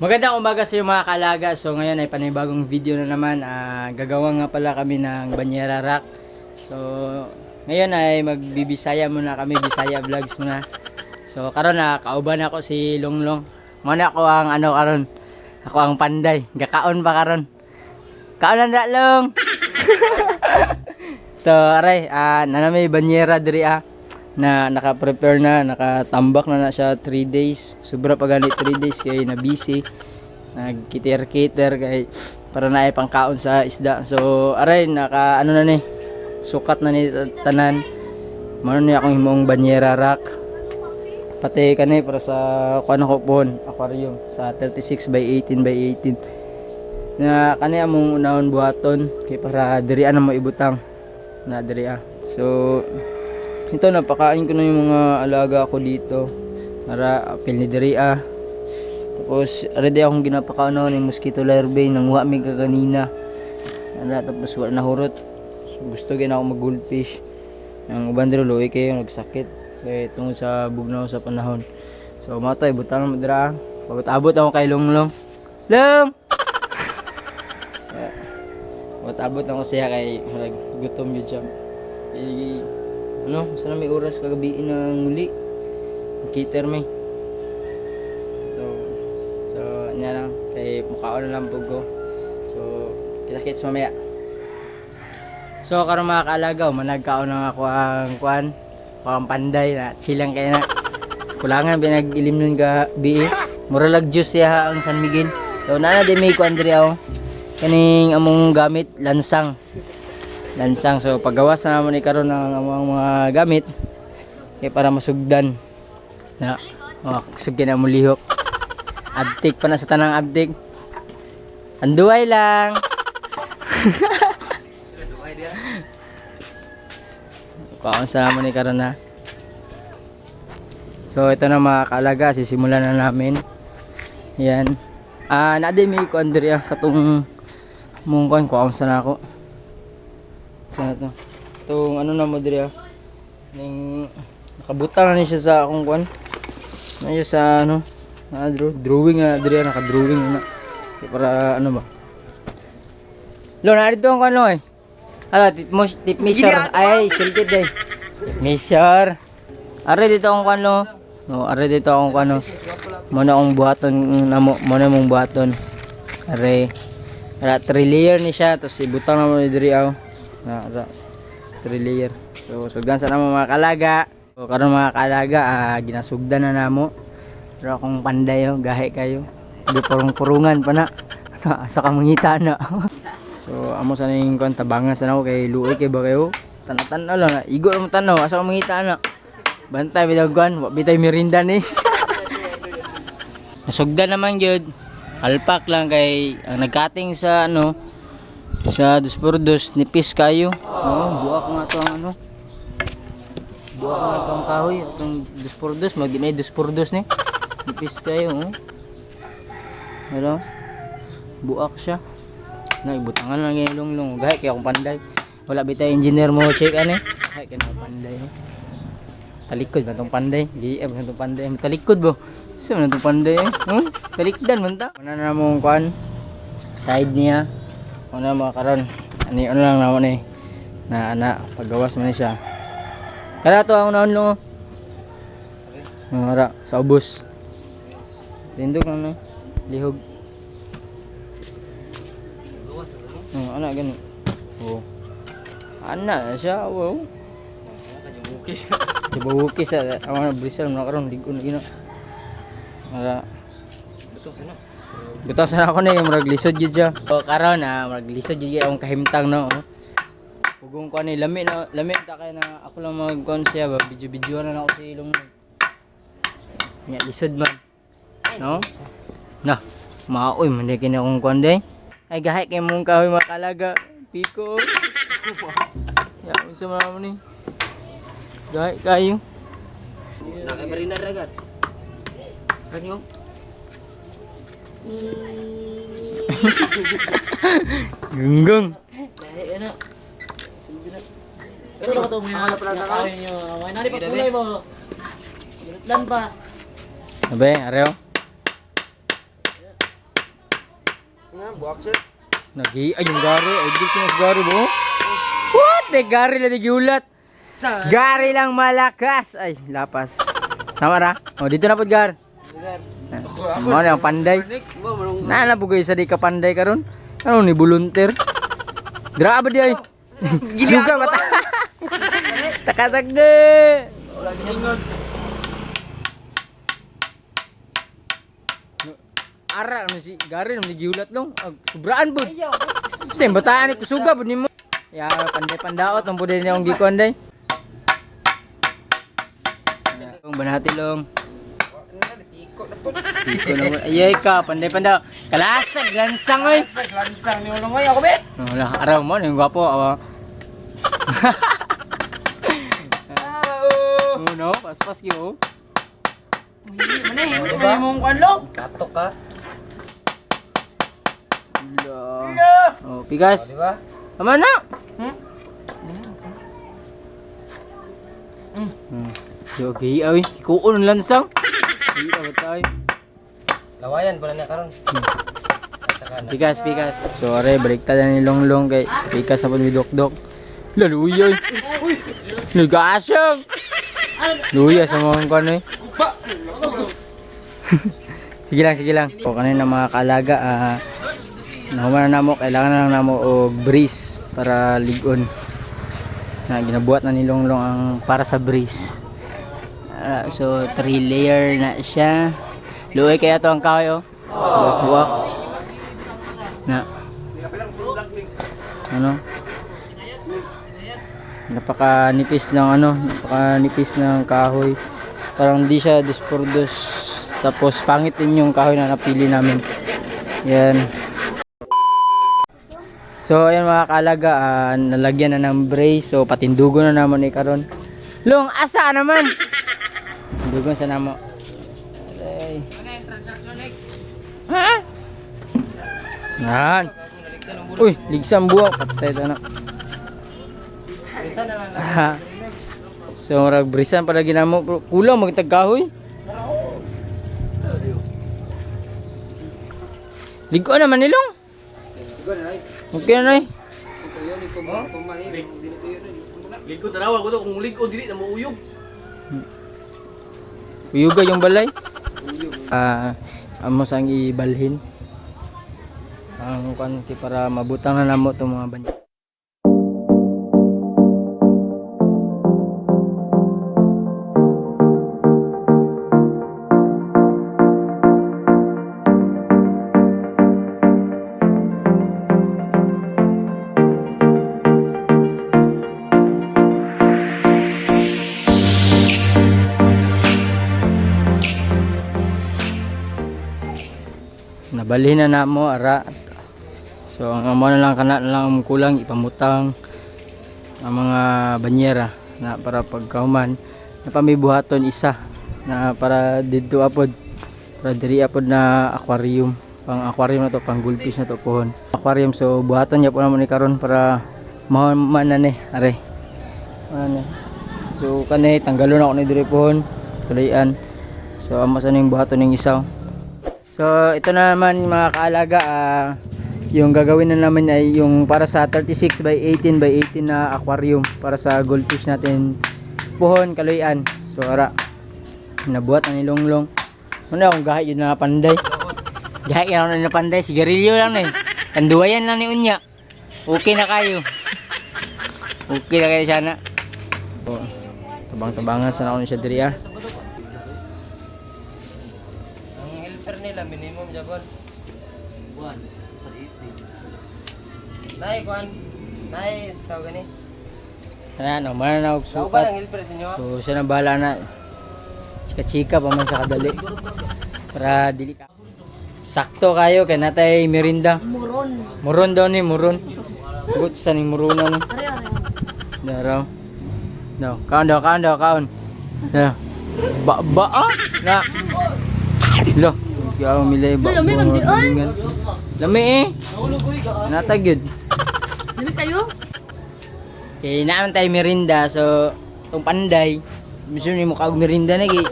Magandang umaga sa iyo mga kalaga. So ngayon ay panibagong video na naman. Ah, gagawa nga pala kami ng Banyera Rock. So ngayon ay magbibisaya muna kami, Bisaya Vlogs muna. So karon na kauban ako si Longlong. Muna ako ang ano karon. Ako ang panday. Gakaon pa karon. Kaon na Long. so aray, ah nanamay Banyera diri ah na naka-prepare na, nakatambak na na siya 3 days. Sobra pa ganit 3 days kay na busy. Nagkiter-kiter kay para na ay pangkaon sa isda. So aray naka ano na ni sukat na ni tanan. Mano ni akong himong banyera rack. Pati kani para sa kuan ko pon, aquarium sa 36 by 18 by 18. Na kani among unahon buhaton kay para diri na mo ibutang na diri. So ito, napakain ko na yung mga alaga ko dito. Para apel ni Daria. Tapos, ready akong ginapakaano ng mosquito larvae nang wami ka kanina. Ano, tapos wala na hurot. So, gusto gina ako mag goldfish. Ang uban dito, luwi kayo, nagsakit. Kaya tungkol sa bugnaw sa panahon. So, matay, butang na madra. Pagod-abot ako kay Longlong. Long! Pagod-abot ako siya kay gutom yun siya. Ano, sana may oras kagabi ng muli. Cater may. So, so, niya lang. Kay mukhaon na lang po. So, kita-kits mamaya. So, karon mga kaalaga, managkaon na ako ang kuan. Ang panday na silang kaya na. Kulangan pinag-ilim nun ka bi. Muralag juice siya ang San Miguel. So, nana di may kuan diri ako. Kaning among gamit lansang lansang. So paggawas na naman ni karon ng among mga gamit kay para masugdan. Na oh, sugdan na mo lihok. Abtik pa na sa tanang abtik. Anduay lang. Kaon sa naman ni karon na So ito na mga kaalaga, sisimulan na namin. Yan. Ah, na di may ko Andrea katong mong kuan ko sa ako. Sana to. Itong ano na mo diri ah. Ning nakabutang na ni siya sa akong kuan. Na siya sa ano, na draw, drawing na diri ah, naka-drawing na. Para ano ba? Lo na dito ang ano eh. Ala, tip, mo, tip measure. Ay, still tip day. Tip measure. Are dito ang kano. No, are dito ang kano. Muna akong buhaton na mo, muna mong buhaton. Are. Ara 3 layer ni siya tapos ibutang na mo diri aw. Na ara 3 layer. So sugdan sa namo mga kalaga. So karon mga kalaga ah, ginasugdan na namo. Pero akong panday oh, gahe kayo. Di purong-purungan pa na. Asa ka mangita na. so amo sa ning kon tabangan sa nako kay luoy kay ba kayo. Tanatan na lang na. Igo mo tanaw asa ka mangita na. Bantay bitag kuan, wa bitay merinda ni. Nasugdan naman gyud. Alpak lang kay ang nagkating sa ano sa dos por dos nipis kayo. Oo, buak nga to ang ano. Buak nga to ang kahoy, itong dos por mag may dos ni. Nipis kayo, oh. Hello? Buak siya. Na ibutangan lang yung lunglong. Gahay kaya akong panday. Wala bitay engineer mo check ani. Gahay kaya akong panday. Oh. Talikod man tong panday. GF man tong panday. Talikod bo. Sa man tong panday. Eh? Hmm? Talikdan man ta. Ano na mong kuan? Side niya. Ano mga karon. Ani ano lang naman eh. Na ana paggawas man siya. Kaya to ang naon lo. Ngara sa ubos. Tindog na na. Lihog. Oh, ana gani. Oh. Ana siya, wow. Coba bukis sa awan brisel na karon ligo na gina. Mara Betul sana. Buto sa ako ni murag lisod gyud siya. O karon na murag lisod gyud kahimtang no. oh. Ugong ko ni lami na lami ta kay na ako lang mag kon siya ba video-video na ako sa ilong. Nya lisod man. No? Na. Maoy man kini akong kon day. Ay gahay kay mong kahoy makalaga. Piko. Ya, unsa man ni? Gahay kayo. Nak kay marina ragat. Kanyo. Gunggong. Dahil ano. Sige na. Kani ba to mga pala na kain nyo. May nari pa kulay mo. Ginutlan pa. Abe, areo. Nga, buwak sir. Nagi ay yung gari, ay di kinas gari bo. What? De gari lang di giulat. Sa. Gari lang malakas. Ay, lapas. Tama ra? Oh, dito na pod gar. Mo na ang panday. Nick, mo marong. Na na bugoy sa di ka panday karon. Ano ni volunteer? Dra ba di ay? Suga mata. Takatagde. Wala gingon. Ara naman si Gary naman giulat long. Ag sobraan bud. Kasi bataan ni kusuga bud nimo. Ya panday pandaot ang pud niya ang gikuan day. Long banati long. Iko na po. Dito na ayay ka panday pandaw. Kalasag gansang oy. Lansang ni ulong ako be. Wala araw mo ning gwapo awa. Ah, Oh no, paspas gyud. Mana eh, mana mong kanlong? Katok ka. Ala. Oh, pigas. Di ba? Tama na. Hmm? Hmm. Yo gay ay kuon lansang. Gay ba tayo? Lawayan pala niya karon. Na. Pikas, pikas. So, are, baliktad na ni Longlong kay sa pikas na po ni Dokdok. Laluya. Nag-aasang. Luya sa mga kano eh. sige lang, sige lang. O kanina mga kaalaga, ah, nahuman na namo, kailangan na lang namo og breeze para ligon. Na ginabuhat na ni Longlong ang para sa breeze. Ah, so, three layer na siya. Luoy kaya to ang kahoy oh. Buwak-buwak na. Ano? Napakanipis ng ano napakanipis ng kahoy. Parang di siya dispordos tapos pangit din yung kahoy na napili namin. Yan. So ayan mga kaalaga ah, nalagyan na ng brace. So patindugo na naman ni karon. Long asa naman dugon sa namo Aray. Ha? Yan. Uy, ligsang buwak. Patay ito na. Ha. so, rag brisan para ginamo. Kulang magtag kahoy. Ligo naman nilong. Okay na eh. Ligo tanawa ko to kung ligo dili na mauyog. Uyuga yung balay. Ah, amo sang ibalhin. Ang kan para mabutang na namo itong mga banyo. Nabalhin na namo ara. So ang amo na lang kana na lang ang kulang ipamutang ang mga banyera na para pagkahuman. Na pamibuhaton isa na para didto apod para diri apod na aquarium. Pang aquarium na to pang goldfish na to pohon. Aquarium so buhaton niya po naman ni karon para mahuman na ni are. Ano so kanay tanggalon ako ni diri pohon tulian so amo sa buhaton ning isaw So ito na naman mga kaalaga ah, yung gagawin na naman ay yung para sa 36 by 18 by 18 na aquarium para sa goldfish natin puhon kaluyan. So ara nabuhat na ni Longlong. Ano akong gahay yun na panday. Gahay yun na panday. Sigarilyo lang na eh. Kanduwayan lang ni Unya. Okay na kayo. Okay na kayo sana. So, tabang-tabangan sana ako ni siya ah. Nila minimum jabon. Buwan. Nay kuan. Nay tawag gani. Ano, mananaw og Sao ba sukat. ang helper sa inyo? So siya na bahala na. Chika-chika pa man sa kadali. Para dili ka. Sakto kayo kay natay merinda. Muron. Muron daw ni muron. Gut sa ni murunan. Are are. Daraw. No, kaon daw, kaon daw, kaon. Na. Ba ba ah? Na. Lo, kaya milay ba. Lami, ang di- ay! Lami eh. Natagid. Dili kayo? Kaya naman tayo merinda, so itong panday, gusto ni kag merinda na kay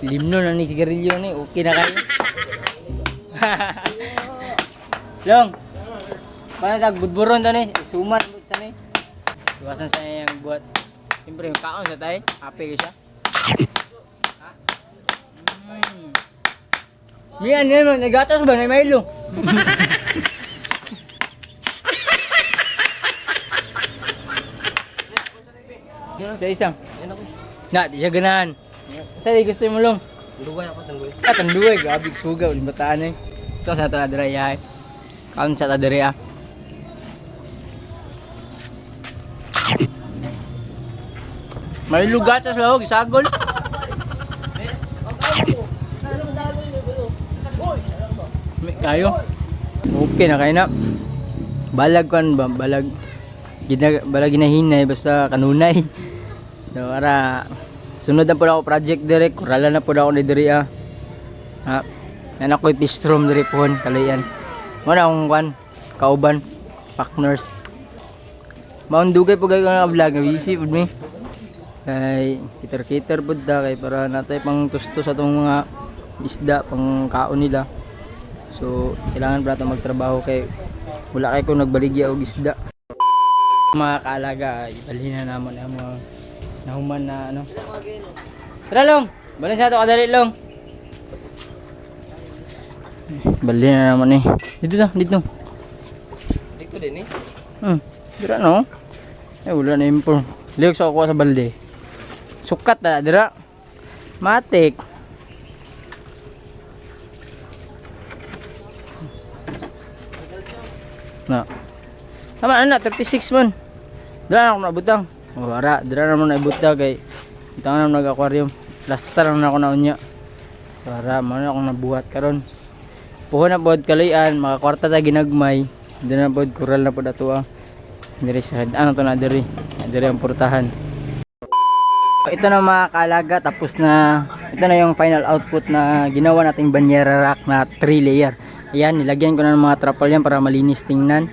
limno na ni sigarilyo ni, okay na kayo. Long. Paano tag budburon to ni? Suman sa ni. Iwasan sa niya yung buhat. Siyempre, yung kaon sa tayo. Happy ka siya. Ha? Mm. Mian yan mo, nagatas ba na Milo? sa isang. Na, di siya ganahan. Sa di gusto mo long. Dubai ako, tanduay. Ah, tanduay, gabig sugaw, limbataan eh. Ito sa ito adira yahay. Kaon sa adira ah. May lugatas ba ho, gisagol. May kayo. Okay na kayo na. Balag kan ba, balag. Gina, balag ginahinay basta kanunay. So, ara sunod na po ako project direct, kurala na po ako ni diri ah. Ha. Yan ako ipistrom diri po kalayan. Mo na akong kwan, kauban, partners. Maundugay po kayo nga vlog, busy po mi. Kay kitar-kitar po da kay para natay pang tusto sa tong mga isda pang kaon nila. So, kailangan natin magtrabaho kay wala kay kung nagbaligya og isda. Mga kaalaga, ibalhin na naman ang mga nahuman na ano. Tara long, balhin sa ato kadali long. Bali na naman eh. Dito na, dito. Dito din eh. Hmm, dira no. Eh wala na impor. Liog sa ako sa balde. Sukat na dira. Matik. Na. Tama na na 36 man. Dira na ako nabutang. Oh, wala, dira na mo na ibutang kay ito na nag-aquarium. Plaster na ako na unya. Para mo na akong nabuhat karon. Puho na pod kalayan, mga kwarta ta ginagmay. Hindi na pod kural na pod ato ah. Diri sa ano to na diri. Diri ang portahan. Ito na mga kaalaga tapos na ito na yung final output na ginawa nating banyera rack na 3 layer. Ayan, nilagyan ko na ng mga trapal yan para malinis tingnan.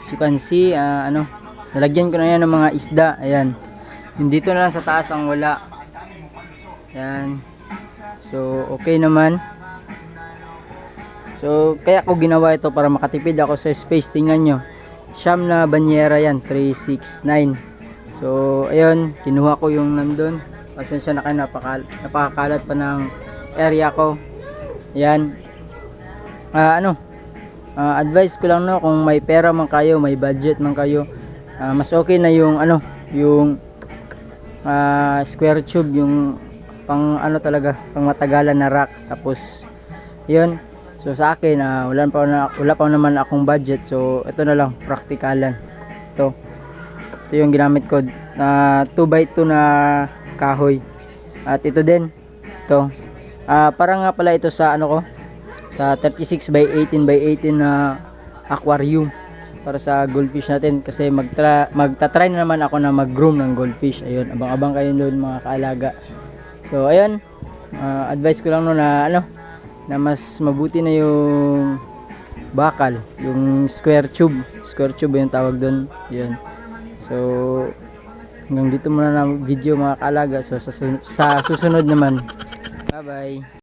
As you can see, ah, ano, nilagyan ko na yan ng mga isda. Ayan. Dito na lang sa taas ang wala. Ayan. So, okay naman. So, kaya ko ginawa ito para makatipid ako sa space. Tingnan nyo. Siyam na banyera yan. 369. So, ayun. Kinuha ko yung nandun. Pasensya na kayo. Napaka, napakakalat pa ng area ko. Ayan. Ah, ano? Ah, advice ko lang no kung may pera man kayo, may budget man kayo, ah, mas okay na yung ano, yung ah, square tube, yung pang ano talaga, pang matagalan na rack. Tapos 'yun. So sa akin, ah, wala pa na wala pa naman akong budget. So ito na lang, praktikalan. Ito. Ito yung ginamit ko na 2x2 na kahoy. At ito din. Ito. Ah, para nga pala ito sa ano ko, sa 36 by 18 by 18 na aquarium para sa goldfish natin kasi magtra magta-try na naman ako na mag-groom ng goldfish. Ayun, abang-abang kayo doon mga kaalaga. So ayun, ah, advice ko lang no na ano na mas mabuti na yung bakal, yung square tube. Square tube yung tawag doon. Yun. So hanggang dito muna na video mga kaalaga. So sa, sa susunod naman. Bye-bye.